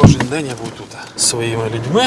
Кожен день я був тут своїми людьми.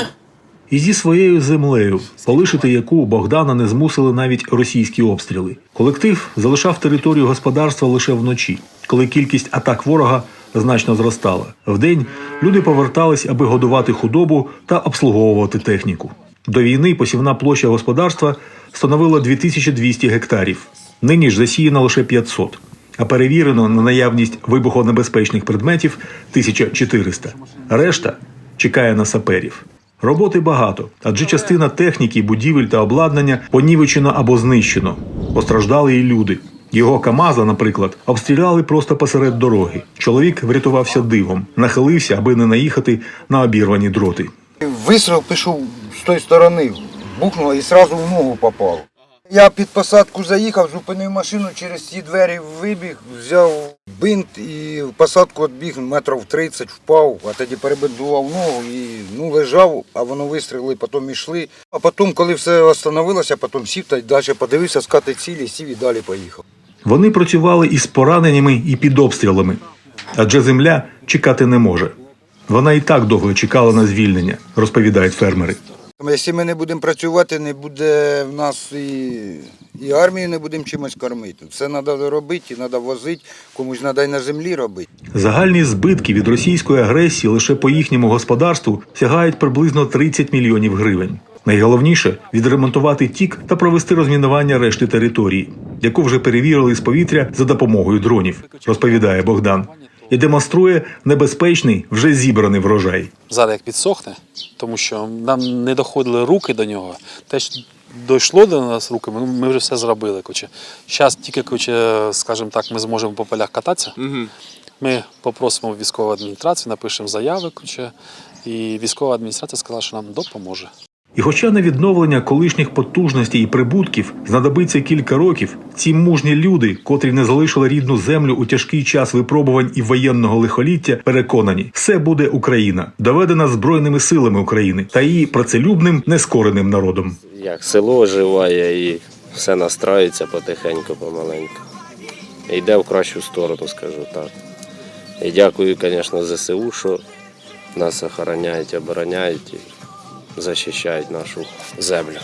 І зі своєю землею, полишити яку Богдана не змусили навіть російські обстріли. Колектив залишав територію господарства лише вночі, коли кількість атак ворога значно зростала. Вдень люди повертались, аби годувати худобу та обслуговувати техніку. До війни посівна площа господарства становила 2200 гектарів. Нині ж засіяно лише 500, а перевірено на наявність вибухонебезпечних предметів 1400. Решта чекає на саперів. Роботи багато, адже частина техніки, будівель та обладнання понівечено або знищено. Постраждали і люди. Його Камаза, наприклад, обстріляли просто посеред дороги. Чоловік врятувався дивом, нахилився, аби не наїхати на обірвані дроти. Вистріл пішов з тої сторони, бухнуло і одразу в ногу попав. Я під посадку заїхав, зупинив машину, через ці двері вибіг, взяв бинт і в посадку відбіг метрів 30, впав, а тоді перебинтував ногу і ну, лежав, а воно вистріли, потім йшли. А потім, коли все остановилося, потім сів та й далі подивився, скати цілі, сів і далі поїхав. Вони працювали із пораненнями і під обстрілами, адже земля чекати не може. Вона і так довго чекала на звільнення, розповідають фермери. Тому Якщо ми не будемо працювати, не буде в нас і, і армію не будемо чимось кормити. Все треба робити, треба возити, комусь треба і на землі робити. Загальні збитки від російської агресії лише по їхньому господарству сягають приблизно 30 мільйонів гривень. Найголовніше відремонтувати тік та провести розмінування решти території, яку вже перевірили з повітря за допомогою дронів, розповідає Богдан, і демонструє небезпечний вже зібраний врожай. Зараз як підсохне, тому що нам не доходили руки до нього. Те, що дійшло до нас руки, ми, вже все зробили. Зараз тільки, коротше, скажімо так, ми зможемо по полях кататися. Ми попросимо військову адміністрацію, напишемо заяви, коротше, і військова адміністрація сказала, що нам допоможе. І хоча на відновлення колишніх потужностей і прибутків знадобиться кілька років, ці мужні люди, котрі не залишили рідну землю у тяжкий час випробувань і воєнного лихоліття, переконані, все буде Україна, доведена збройними силами України та її працелюбним нескореним народом. як село оживає і все настраюється потихеньку, помаленьку. Йде в кращу сторону, скажу так. І дякую, звісно, ЗСУ, що нас охороняють, обороняють захищають нашу землю.